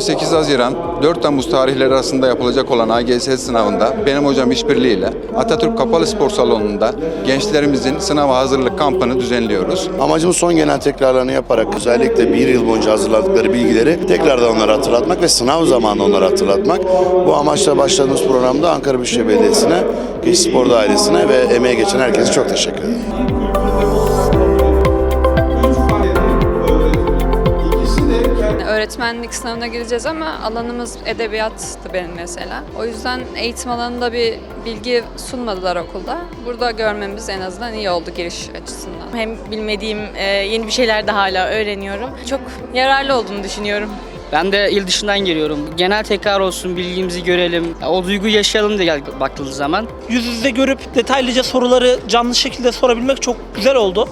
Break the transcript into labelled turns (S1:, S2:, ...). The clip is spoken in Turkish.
S1: 8 Haziran 4 Temmuz tarihleri arasında yapılacak olan AGS sınavında benim hocam işbirliğiyle Atatürk Kapalı Spor Salonu'nda gençlerimizin sınava hazırlık kampını düzenliyoruz.
S2: Amacımız son genel tekrarlarını yaparak özellikle bir yıl boyunca hazırladıkları bilgileri tekrardan onlara hatırlatmak ve sınav zamanı onlara hatırlatmak. Bu amaçla başladığımız programda Ankara Büyükşehir Belediyesi'ne, Genç Spor Dairesi'ne ve emeğe geçen herkese çok teşekkür ederim.
S3: Öğretmenlik sınavına gireceğiz ama alanımız edebiyattı benim mesela. O yüzden eğitim alanında bir bilgi sunmadılar okulda. Burada görmemiz en azından iyi oldu giriş açısından.
S4: Hem bilmediğim e, yeni bir şeyler de hala öğreniyorum. Çok yararlı olduğunu düşünüyorum.
S5: Ben de il dışından geliyorum. Genel tekrar olsun, bilgimizi görelim. O duyguyu yaşayalım diye bakıldığı zaman.
S6: yüz yüze görüp detaylıca soruları canlı şekilde sorabilmek çok güzel oldu.